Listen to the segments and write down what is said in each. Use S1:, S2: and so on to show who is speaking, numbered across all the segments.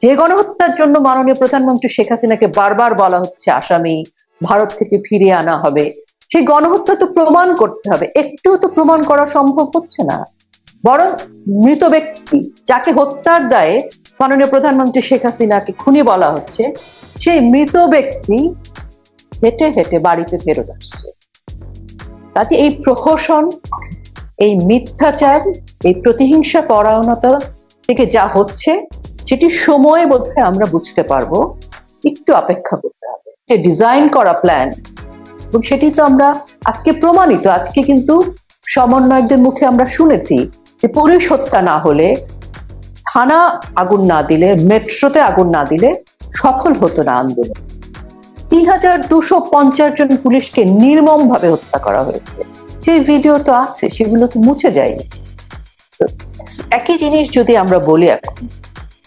S1: যে গণহত্যার জন্য মাননীয় প্রধানমন্ত্রী শেখ হাসিনাকে বারবার বলা হচ্ছে, আসামি ভারত থেকে ফিরিয়ে আনা হবে। সেই গণহত্যা তো প্রমাণ করতে হবে। একটুও তো প্রমাণ করা সম্ভব হচ্ছে না। বরং মৃত ব্যক্তি যাকে হত্যার দায়ে মাননীয় প্রধানমন্ত্রী শেখ হাসিনাকে খুনি বলা হচ্ছে, সেই মৃত ব্যক্তি হেঁটে হেঁটে বাড়িতে ফেরত আসছে। কাজে এই প্রহসন, এই মিথ্যাচার, এই প্রতিহিংসা পরায়ণতা থেকে যা হচ্ছে সেটি সময়ে বোধহয় আমরা বুঝতে পারব, একটু অপেক্ষা করতে হবে। যে ডিজাইন করা প্ল্যান এবং সেটি তো আমরা আজকে প্রমাণিত, আজকে কিন্তু সমন্বয়কদের মুখে আমরা শুনেছি যে পুলিশ হত্যা না হলে থানা আগুন না দিলে, মেট্রোতে আগুন না দিলে সফল হতো না আন্দোলন। তিন হাজার দুশো পঞ্চাশ জন পুলিশকে নির্মম ভাবে হত্যা করা হয়েছে। যে ভিডিও তো আছে, সেগুলো তো মুছে যায়নি। একই জিনিস যদি আমরা বলি এখন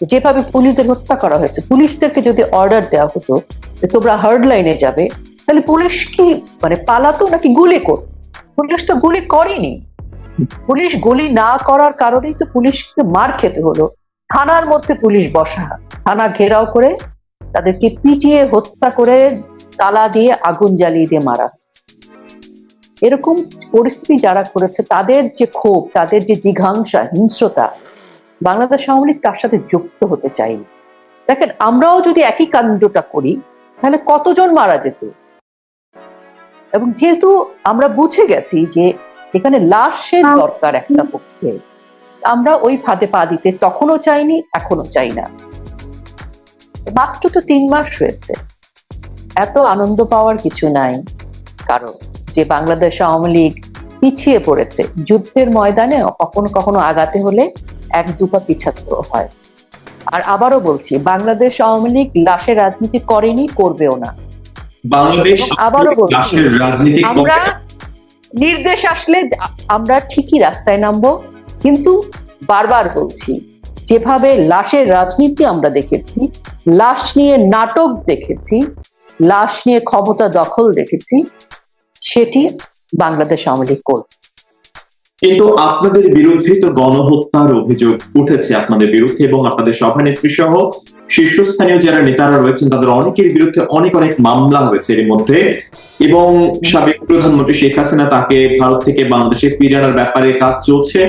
S1: যেভাবে পুলিশদের হত্যা করা হয়েছে, পুলিশদেরকে যদি অর্ডার দেওয়া হতো, যে তোমরা হার্ড লাইনে যাবে, তাহলে পুলিশ কি মানে পালাতো নাকি গুলি কর? পুলিশ তো গুলি করেনি। পুলিশ গুলি না করার কারণেই তো পুলিশকে মার খেতে হলো। থানার মধ্যে পুলিশ বসা। থানা ঘেরাও করে তাদেরকে পিটিয়ে, হত্যা করে তালা দিয়ে, আগুন জ্বালিয়ে দিয়ে মারা এরকম পরিস্থিতি যারা করেছে, তাদের যে ক্ষোভ, তাদের যে জিঘাংসা, হিংস্রতা বাংলাদেশ আওয়ামী লীগ তার সাথে যুক্ত হতে চাইনি দেখেন আমরাও যদি একই কাণ্ডটা করি তাহলে কতজন মারা যেত? এবং যেহেতু আমরা বুঝে গেছি যে এখানে লাশের দরকার একটা পক্ষে আমরা ওই ফাঁদে পা দিতে তখনও চাইনি এখনও চাই না। মাত্র তো তিন মাস হয়েছে। এত আনন্দ পাওয়ার কিছু নাই। কারণ যে বাংলাদেশ আওয়ামী লীগ পিছিয়ে পড়েছে যুদ্ধের ময়দানে কখনো কখনো আগাতে হলে এক দুপা পিছাতে হয়। আর আবারও বলছি বাংলাদেশ আওয়ামী লীগ লাশের রাজনীতি করেনি করবেও না।
S2: বাংলাদেশ
S1: আবারও বলছি। আমরা নির্দেশ আসলে আমরা ঠিকই রাস্তায় নামবো কিন্তু বারবার বলছি যেভাবে লাশের রাজনীতি আমরা দেখেছি লাশ নিয়ে নাটক দেখেছি লাশ নিয়ে ক্ষমতা দখল দেখেছি সেটি বাংলাদেশ আওয়ামী লীগ করবে।
S2: কিন্তু আপনাদের বিরুদ্ধে তো গণহত্যার অভিযোগ উঠেছে আপনাদের বিরুদ্ধে এবং আপনাদের সভানেত্রী সহ শীর্ষস্থানীয় যারা নেতারা রয়েছেন, তাদের অনেকের বিরুদ্ধে অনেক অনেক মামলা হয়েছে এর মধ্যে। এবং সাবেক প্রধানমন্ত্রী শেখ হাসিনা তাকে ভারত থেকে বাংলাদেশে ফিরিয়ে আনার ব্যাপারে কাজ চলছে।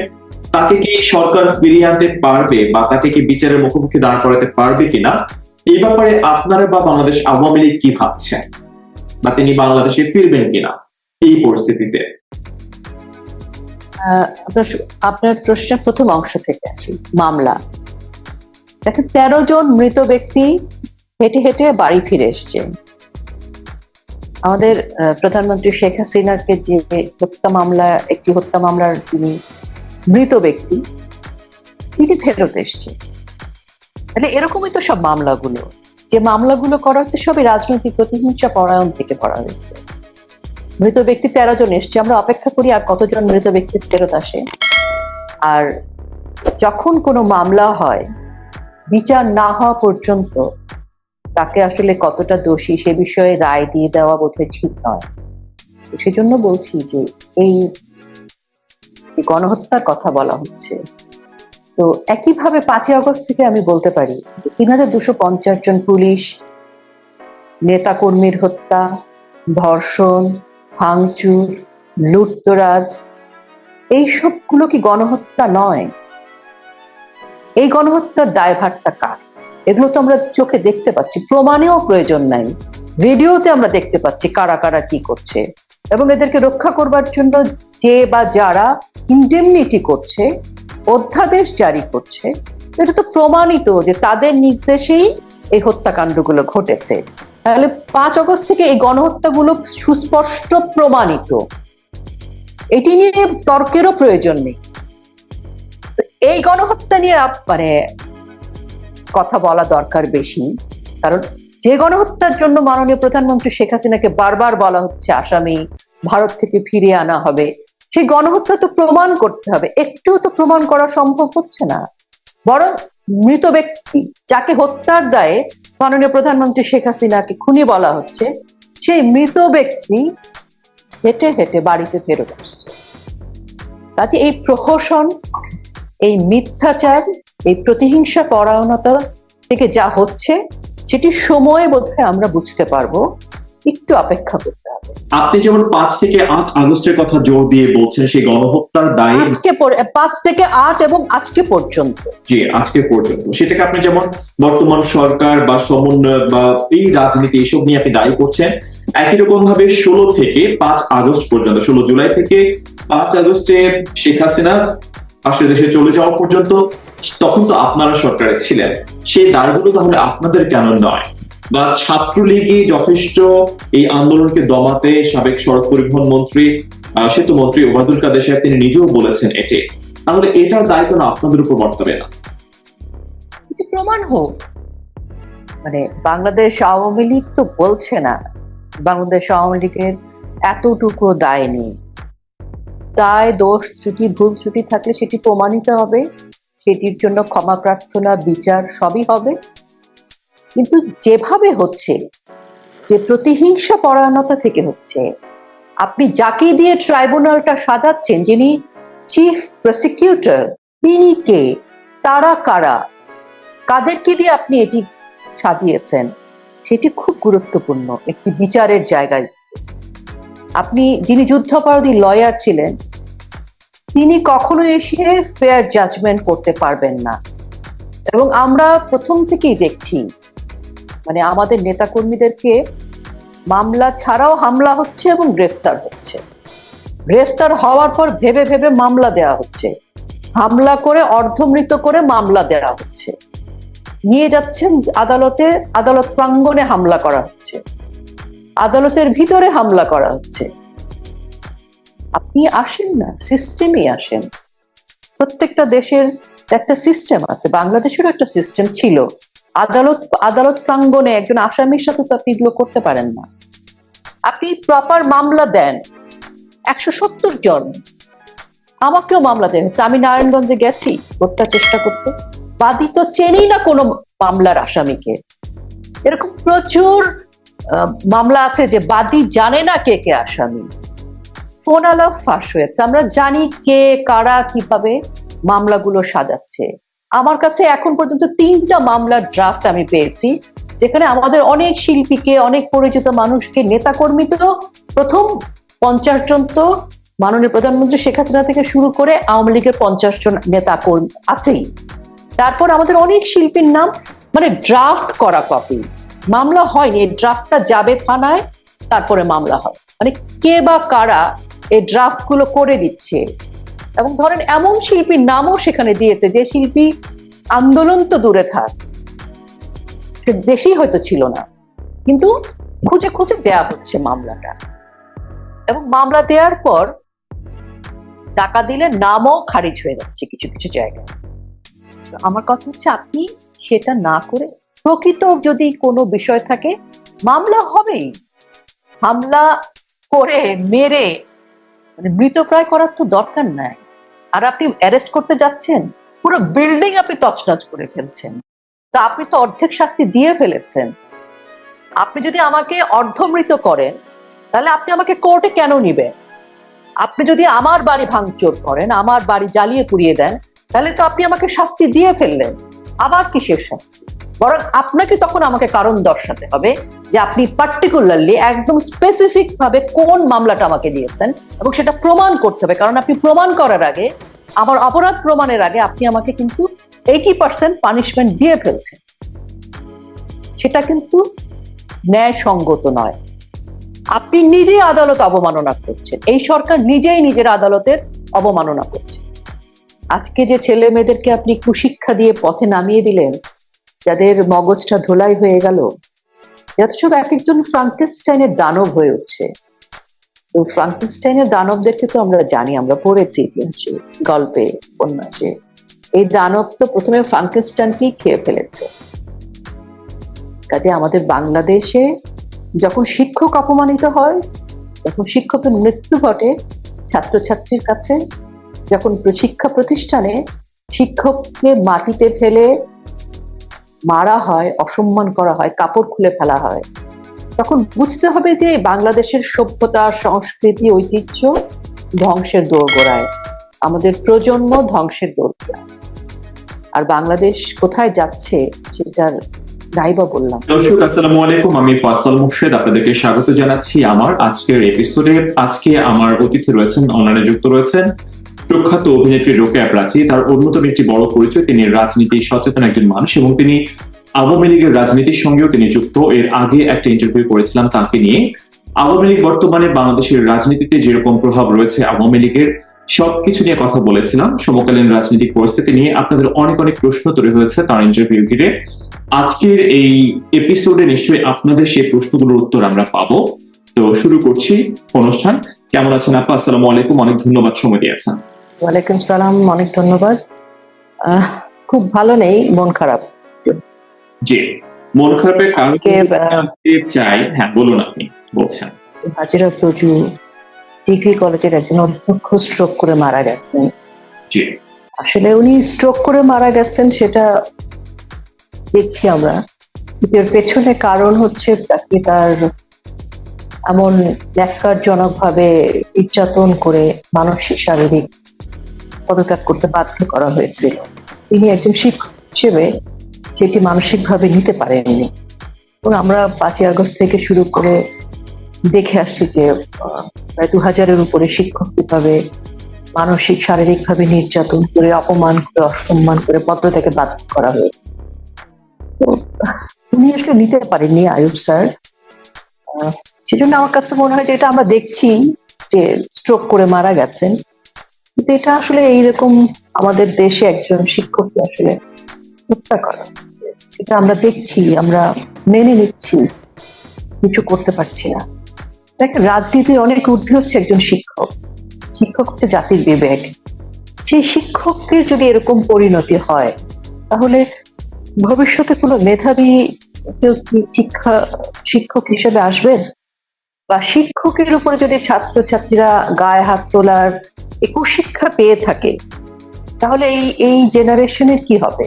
S2: তাকে কি সরকার ফিরিয়ে আনতে পারবে বা তাকে কি বিচারের মুখোমুখি দাঁড় করাতে পারবে কিনা? এই ব্যাপারে আপনারা বা বাংলাদেশ আওয়ামী লীগ কি ভাবছেন? বা তিনি বাংলাদেশে ফিরবেন কিনা এই পরিস্থিতিতে?
S1: আপনার প্রশ্নের প্রথম অংশ থেকে আসি, মামলা। দেখেন, তেরো জন মৃত ব্যক্তি হেঁটে হেঁটে বাড়ি ফিরে এসছে। আমাদের প্রধানমন্ত্রী শেখ হাসিনাকে যে হত্যা মামলা, একটি হত্যা মামলার তিনি মৃত ব্যক্তি, তিনি ফেরত এসছে। তাহলে এরকমই তো সব মামলাগুলো। যে মামলাগুলো করা হচ্ছে সবই রাজনৈতিক প্রতিহিংসা পরায়ণ থেকে করা হয়েছে। মৃত ব্যক্তি তেরো জন এসছে। আমরা অপেক্ষা করি আর কতজন মৃত ব্যক্তি ফেরত আসে। আর যখন কোনো মামলা হয়, বিচার না হওয়া পর্যন্ত তাকে আসলে কতটা দোষী সে বিষয়ে রায় দিয়ে দেওয়া বোধহয় ঠিক নয়। সেজন্য বলছি যে এই গণহত্যার কথা বলা হচ্ছে, তো একইভাবে পাঁচই আগস্ট থেকে আমি বলতে পারি তিন হাজার দুশো পঞ্চাশ জন পুলিশ, নেতাকর্মীর হত্যা, ধর্ষণ ভাঙচুর, লুটতরাজ এই সবগুলো কি গণহত্যা নয়? এই গণহত্যার দায়ভারটা কার? এগুলো তো আমরা চোখে দেখতে পাচ্ছি, প্রমাণেও প্রয়োজন নাই। ভিডিওতে আমরা দেখতে পাচ্ছি কারা কারা কি করছে এবং এদেরকে রক্ষা করবার জন্য যে বা যারা ইন্ডেমনিটি করছে, অধ্যাদেশ জারি করছে, এটা তো প্রমাণিত যে তাদের নির্দেশেই এই হত্যাকাণ্ডগুলো ঘটেছে। তাহলে পাঁচ আগস্ট থেকে এই গণহত্যাগুলো সুস্পষ্ট প্রমাণিত। এটি নিয়ে তর্কেরও প্রয়োজন নেই। এই গণহত্যা নিয়ে মানে কথা বলা দরকার বেশি। কারণ যে গণহত্যার জন্য মাননীয় প্রধানমন্ত্রী শেখ হাসিনাকে বারবার বলা হচ্ছে, আসামি ভারত থেকে ফিরিয়ে আনা হবে, সেই গণহত্যা তো প্রমাণ করতে হবে। একটুও তো প্রমাণ করা সম্ভব হচ্ছে না। বরং মৃত ব্যক্তি যাকে হত্যার দায়ে মাননীয় প্রধানমন্ত্রী শেখ হাসিনাকে খুনি বলা হচ্ছে, সেই মৃত ব্যক্তি হেঁটে হেঁটে বাড়িতে ফেরত আসছে। কাজে এই প্রহসন, এই মিথ্যাচার, এই প্রতিহিংসা পরায়ণতা থেকে যা হচ্ছে সেটি সময়ে বোধহয় আমরা বুঝতে পারব, একটু অপেক্ষা করতে।
S2: আপনি যেমন পাঁচ থেকে আট আগস্টের কথা জোর দিয়ে বলছেন সেই গণহত্যার দায়ে
S1: আজকে পাঁচ থেকে আট এবং আজকে পর্যন্ত।
S2: যে আজকে পর্যন্ত। সেটাকে আপনি যেমন বর্তমান সরকার বা সমন্বয় বা এই রাজনীতি এইসব নিয়ে আপনি দায়ী করছেন একই রকম ভাবে ষোলো থেকে পাঁচ আগস্ট পর্যন্ত ষোলো জুলাই থেকে পাঁচ আগস্টে শেখ হাসিনা পাশের দেশে চলে যাওয়া পর্যন্ত তখন তো আপনারা সরকারে ছিলেন। সেই দায়গুলো তাহলে আপনাদের কেন নয়? বা ছাত্রলীগই যথেষ্ট এই আন্দোলনকে দমাতে সাবেক সড়ক পরিবহন মন্ত্রী সেতু মন্ত্রী ওবায়দুল কাদের সাহেব তিনি নিজেও বলেছেন এটি। তাহলে এটার দায় কোনো আপনাদের উপর বর্তাবে না?
S1: প্রমাণ হোক। মানে বাংলাদেশ আওয়ামী লীগ তো বলছে না, বাংলাদেশ আওয়ামী লীগের এতটুকু দায় নেই। দায়, দোষ, ত্রুটি, ভুল ত্রুটি থাকলে সেটি প্রমাণিত হবে। সেটির জন্য ক্ষমা প্রার্থনা, বিচার সবই হবে। কিন্তু যেভাবে হচ্ছে, যে প্রতিহিংসা পরায়ণতা থেকে হচ্ছে, আপনি যাকে দিয়ে ট্রাইব্যুনালটা সাজাচ্ছেন, যিনি চিফ প্রসিকিউটর তিনি কে? তারা কারা? কাদেরকে দিয়ে আপনি এটি সাজিয়েছেন? সেটি খুব গুরুত্বপূর্ণ একটি বিচারের জায়গায়। আপনি যিনি যুদ্ধাপরাধী লয়ার ছিলেন, তিনি কখনো এসে ফেয়ার জাজমেন্ট করতে পারবেন না। এবং আমরা প্রথম থেকেই দেখছি মানে আমাদের নেতাকর্মীদেরকে মামলা ছাড়াও হামলা হচ্ছে এবং গ্রেফতার হচ্ছে। গ্রেফতার হওয়ার পর ভেবে ভেবে মামলা দেওয়া হচ্ছে। হামলা করে, অর্ধমৃত করে মামলা দেওয়া হচ্ছে। নিয়ে যাচ্ছেন আদালতে, আদালত প্রাঙ্গণে হামলা করা হচ্ছে। আদালতের ভিতরে হামলা করা হচ্ছে। আপনি আসেন না সিস্টেমে আসেন। প্রত্যেকটা দেশের একটা সিস্টেম আছে, বাংলাদেশেরও একটা সিস্টেম ছিল। আদালত আদালত প্রাঙ্গণে একজন আসামির সাথে তো আপনি এগুলো করতে পারেন না। আপনি প্রপার মামলা দেন। একশো সত্তর জন। আমাকেও মামলা দেওয়া হয়েছে আমি নারায়ণগঞ্জে গেছি হত্যা চেষ্টা করতে। বাদী তো চেনেই না কোনো মামলার আসামিকে। এরকম প্রচুর মামলা আছে যে বাদী জানে না কে কে আসামি। ফোন আলাপ ফাঁস হয়েছে। আমরা জানি কে, কারা, কীভাবে মামলাগুলো সাজাচ্ছে। আমার কাছে এখন পর্যন্ত তিনটা মামলার ড্রাফট আমি পেয়েছি, যেখানে আমাদের অনেক শিল্পীকে, অনেক পরিচিত মানুষকে, নেতাকর্মী তো প্রথম পঞ্চাশ জন তো মাননীয় প্রধানমন্ত্রী শেখ হাসিনা থেকে শুরু করে আওয়ামী লীগের পঞ্চাশ জন নেতা কর্মী আছেই। তারপর আমাদের অনেক শিল্পীর নাম মানে ড্রাফট করা কপি মামলা হয়নি, এই ড্রাফটটা যাবে থানায়, তারপরে মামলা হয়। মানে কে বা কারা এই ড্রাফটগুলো করে দিচ্ছে? এবং ধরেন এমন শিল্পীর নামও সেখানে দিয়েছে যে শিল্পী আন্দোলন তো দূরে থাক। সে দেশেই হয়তো ছিল না। কিন্তু খুঁজে খুঁজে দেয়া হচ্ছে মামলাটা। এবং মামলা দেওয়ার পর টাকা দিলে নামও খারিজ হয়ে যাচ্ছে কিছু কিছু জায়গায়। আমার কথা হচ্ছে আপনি সেটা না করে প্রকৃত যদি কোনো বিষয় থাকে, মামলা হবেই। হামলা করে, মেরে মানে মৃতপ্রায় করার তো দরকার নাই। আর আপনি অ্যারেস্ট করতে যাচ্ছেন, পুরো বিল্ডিং আপনি তছনছ করে ফেলছেন। তা আপনি তো অর্ধেক শাস্তি দিয়ে ফেলেছেন। আপনি যদি আমাকে অর্ধমৃত করেন, তাহলে আপনি আমাকে কোর্টে কেন নিবেন? আপনি যদি আমার বাড়ি ভাঙচুর করেন, আমার বাড়ি জ্বালিয়ে পুড়িয়ে দেন, তাহলে তো আপনি আমাকে শাস্তি দিয়ে ফেললেন। আবার কিসের শাস্তি? বরং আপনাকে তখন আমাকে কারণ দর্শাতে হবে যে আপনি পার্টিকুলারলি একদম স্পেসিফিক ভাবে কোন মামলাটা আমাকে দিয়েছেন এবং সেটা প্রমাণ করতে হবে। কারণ আপনি প্রমাণ করার আগে আমার অপরাধ প্রমাণের আগে আপনি আমাকে কিন্তু এইটি পার্সেন্ট পানিশমেন্ট দিয়ে ফেলছেন। সেটা কিন্তু ন্যায়সঙ্গত নয়। আপনি নিজেই আদালত অবমাননা করছেন। এই সরকার নিজেই নিজের আদালতের অবমাননা করছে। আজকে যে ছেলে মেয়েদেরকে আপনি কুশিক্ষা দিয়ে পথে নামিয়ে দিলেন, যাদের মগজটা ধোলাই হয়ে গেল, এরা তো সব এক একজন ফ্রাঙ্কেনস্টাইনের দানব হয়ে উঠছে। তো ফ্রাঙ্কেনস্টাইনের দানবদেরকে তো আমরা জানি, আমরা পড়েছি ইতিহাসে গল্পে, উপন্যাসে। এই দানব তো প্রথমে ফ্রাঙ্কেনস্টাইনকেই খেয়ে ফেলেছে। কাজে আমাদের বাংলাদেশে যখন শিক্ষক অপমানিত হয় যখন শিক্ষকের মৃত্যু ঘটে ছাত্রছাত্রীর কাছে। যখন শিক্ষা প্রতিষ্ঠানে শিক্ষককে মাটিতে ফেলে মারা হয়, অসম্মান করা হয়, কাপড় খুলে ফেলা হয় তখন বুঝতে হবে যে বাংলাদেশের সভ্যতা, সংস্কৃতি, ঐতিহ্য ধ্বংসের দোরগোড়ায়। আমাদের প্রজন্ম ধ্বংসের দোরগোড়ায়। আর বাংলাদেশ কোথায় যাচ্ছে সেটার
S2: দর্শক আলাইকুম। আমি ফয়সাল মুর্শেদ। আপনাদেরকে স্বাগত জানাচ্ছি আমার আজকের এপিসোডে আজকে আমার অতিথি রয়েছেন অনলাইনে যুক্ত রয়েছেন প্রখ্যাত অভিনেত্রী রোকেয়া প্রাচী। তার অন্যতম একটি বড় পরিচয়, তিনি রাজনীতি সচেতন একজন মানুষ এবং তিনি আওয়ামী লীগের রাজনীতির সঙ্গেও তিনি যুক্ত। এর আগে একটা ইন্টারভিউ করেছিলাম তাকে নিয়ে। আওয়ামী লীগ বর্তমানে বাংলাদেশের রাজনীতিতে যেরকম প্রভাব রয়েছে আওয়ামী লীগের, সবকিছু নিয়ে কথা বলেছিলাম। সমকালীন রাজনৈতিক পরিস্থিতি নিয়ে আপনাদের অনেক অনেক প্রশ্ন তৈরি হয়েছে তার ইন্টারভিউ ঘিরে। আজকের এই এপিসোডে নিশ্চয়ই আপনাদের সেই প্রশ্নগুলোর উত্তর আমরা পাবো। তো শুরু করছি অনুষ্ঠান। কেমন আছেন আপা? আসসালামু আলাইকুম। অনেক ধন্যবাদ সময় দিয়েছেন।
S1: ওয়ালাইকুম সালাম। অনেক ধন্যবাদ। খুব ভালো নেই, মন খারাপ।
S2: জি। মন খারাপের কারণ চাই হ্যাঁ বলুন আপনি বলছেন।
S1: হাজিরা ডিগ্রি কলেজের একজন অধ্যক্ষ স্ট্রোক করে মারা গেছেন।
S2: জি।
S1: আসলে উনি স্ট্রোক করে মারা গেছেন সেটা দেখছি আমরা। কিন্তু এর পেছনে কারণ হচ্ছে তাকে তার এমন ন্যাক্কারজনক ভাবে নির্যাতন করে মানসিক শারীরিক পদত্যাগ করতে বাধ্য করা হয়েছিল। তিনি একজন শিক্ষক হিসেবে সেটি মানসিকভাবে নিতে পারেননি। এবং আমরা পাঁচই আগস্ট থেকে শুরু করে দেখে আসছি যে প্রায় দু হাজারের উপরে শিক্ষক কীভাবে মানসিক শারীরিক ভাবে নির্যাতন করে, অপমান করে, অসম্মান করে পদত্যাগে বাধ্য করা হয়েছে। তো, উনি আসলে নিতে পারেননি, আয়ুব স্যার। সেজন্য আমার কাছে মনে হয় যে এটা আমরা দেখছি যে স্ট্রোক করে মারা গেছেন। কিন্তু এটা আসলে এইরকম আমাদের দেশে একজন শিক্ষককে আসলে হত্যা করা হচ্ছে। এটা আমরা দেখছি, আমরা মেনে নিচ্ছি, কিছু করতে পারছি না। দেখেন রাজনীতির অনেক ঊর্ধ্বে হচ্ছে একজন শিক্ষক। শিক্ষক হচ্ছে জাতির বিবেক। সেই শিক্ষকের যদি এরকম পরিণতি হয়, তাহলে ভবিষ্যতে কোনো মেধাবী শিক্ষা, শিক্ষক হিসেবে আসবেন? বা শিক্ষকের উপরে যদি ছাত্রছাত্রীরা গায়ে হাত তোলার একু শিক্ষা পেয়ে থাকে, তাহলে এই এই জেনারেশনের কি হবে?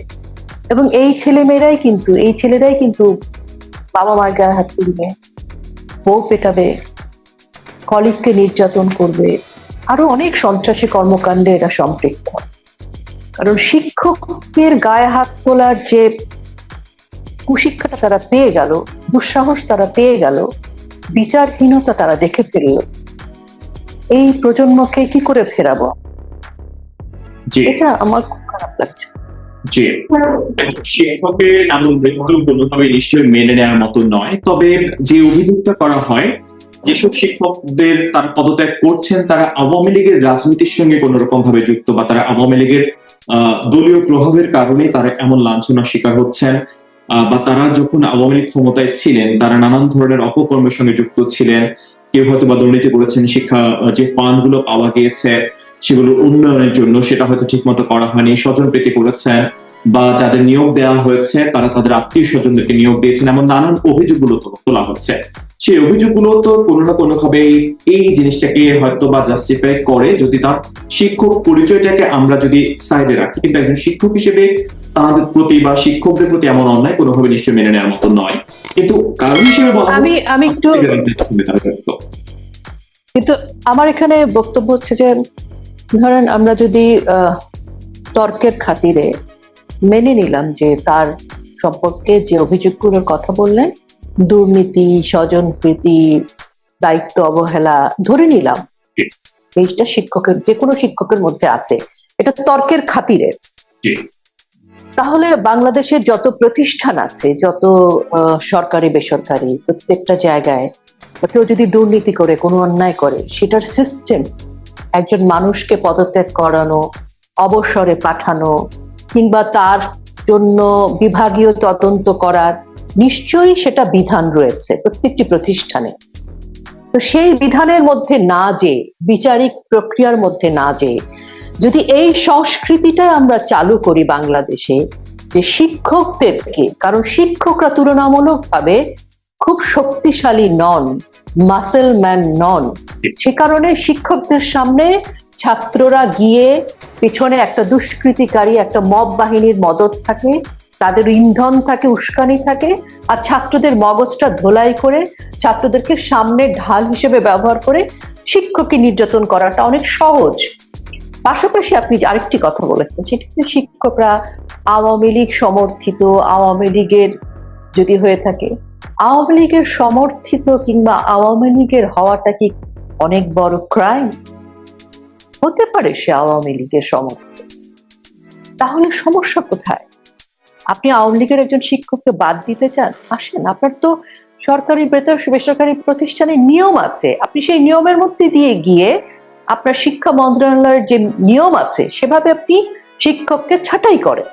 S1: এবং এই ছেলেমেয়েরাই কিন্তু এই ছেলেরাই কিন্তু বাবা মার গায়ে হাত তুলবে। বউ পেটাবে কলিগকে নির্যাতন করবে। আরও অনেক সন্ত্রাসী কর্মকাণ্ডে এরা সম্পৃক্ত। কারণ শিক্ষকের গায়ে হাত তোলার যে কুশিক্ষাটা তারা পেয়ে গেল দুঃসাহস তারা পেয়ে গেল বিচারহীনতা তারা দেখে ফেলল। এই প্রজন্মকে কি করে ফেরাবো? এটা আমার খুব খারাপ লাগছে।
S2: শিক্ষকের এমন কোনোভাবে নিশ্চয়ই মেনে নেওয়ার মতো নয়। তবে যে অভিযোগটা করা হয়, যেসব শিক্ষকদের তারা পদত্যাগ করছেন, তারা আওয়ামী লীগের রাজনীতির সঙ্গে কোন রকম ভাবে যুক্ত বা তারা আওয়ামী লীগের দলীয় প্রভাবের কারণে তারা এমন লাঞ্ছনার শিকার হচ্ছেন বা তারা যখন আওয়ামী লীগ ক্ষমতায় ছিলেন, তারা নানান ধরনের অপকর্মের সঙ্গে যুক্ত ছিলেন। কেউ হয়তো বা দুর্নীতি করেছেন, শিক্ষা যে ফান্ডগুলো পাওয়া গিয়েছে সেগুলো উন্নয়নের জন্য সেটা হয়তো ঠিকমতো করা হয়নি। স্বজন প্রীতি করেছেন বা যাদের নিয়োগ দেওয়া হয়েছে তারা তাদের আত্মীয় স্বজনদেরকে নিয়োগ দিয়েছেন এমন নানান অভিযোগগুলো তোলা হচ্ছে। সেই অভিযোগগুলো তো কোনো না কোনো ভাবে এই জিনিসটাকে হয়তো বা জাস্টিফাই করে যদি তার শিক্ষক পরিচয়টাকে আমরা যদি সাইডে রাখি কিন্তু একজন শিক্ষক হিসেবে তাদের প্রতি বা শিক্ষকদের প্রতি এমন অন্যায় কোনোভাবে নিশ্চয়ই মেনে নেওয়ার মতো নয়। কিন্তু কারণ হিসেবে বলা
S1: আমি আমি একটু। কিন্তু আমার এখানে বক্তব্য হচ্ছে যে ধরেন আমরা যদি আহ, তর্কের খাতিরে মেনে নিলাম যে তার সম্পর্কে যে অভিযোগগুলোর কথা বললেন দুর্নীতি স্বজন প্রীতি দায়িত্ব অবহেলা ধরে নিলাম। এইটা শিক্ষকের যে কোনো শিক্ষকের মধ্যে আছে। এটা তর্কের খাতিরে। তাহলে বাংলাদেশের যত প্রতিষ্ঠান আছে যত সরকারি বেসরকারি প্রত্যেকটা জায়গায় কেউ যদি দুর্নীতি করে কোনো অন্যায় করে সেটার সিস্টেম একজন মানুষকে পদত্যাগ করানো, অবসরে পাঠানো, কিংবা তার জন্য বিভাগীয় তদন্ত করার, নিশ্চয়ই সেটা বিধান রয়েছে প্রত্যেকটি প্রতিষ্ঠানে। তো সেই বিধানের মধ্যে না যে, বিচারিক প্রক্রিয়ার মধ্যে না যে, যদি এই সংস্কৃতিটা আমরা চালু করি বাংলাদেশে, যে শিক্ষকদেরকে, কারণ শিক্ষকরা তুলনামূলকভাবে খুব শক্তিশালী নন মাসেল ম্যান নন। সে কারণে শিক্ষকদের সামনে ছাত্ররা গিয়ে পেছনে একটা দুষ্কৃতিকারী একটা মব বাহিনীর মদত থাকে তাদের ইন্ধন থাকে উস্কানি থাকে আর ছাত্রদের মগজটা ধোলাই করে ছাত্রদেরকে সামনে ঢাল হিসেবে ব্যবহার করে শিক্ষককে নির্যাতন করাটা অনেক সহজ। পাশাপাশি আপনি আরেকটি কথা বলেছেন সেটা শিক্ষকরা আওয়ামী লীগ সমর্থিত আওয়ামী লীগের যদি হয়ে থাকে আওয়ামী লীগের সমর্থিত কিংবা আওয়ামী লীগের হওয়াটা কি অনেক বড় ক্রাইম হতে পারে সে আওয়ামী লীগের সমর্থিত তাহলে সমস্যা কোথায়? আপনি আওয়ামী লীগের একজন শিক্ষককে বাদ দিতে চান? আসেন, আপনার তো সরকারি বেসরকারি প্রতিষ্ঠানের নিয়ম আছে। আপনি সেই নিয়মের মধ্যে দিয়ে গিয়ে আপনার শিক্ষা মন্ত্রণালয়ের যে নিয়ম আছে, সেভাবে আপনি শিক্ষককে ছাঁটাই করেন।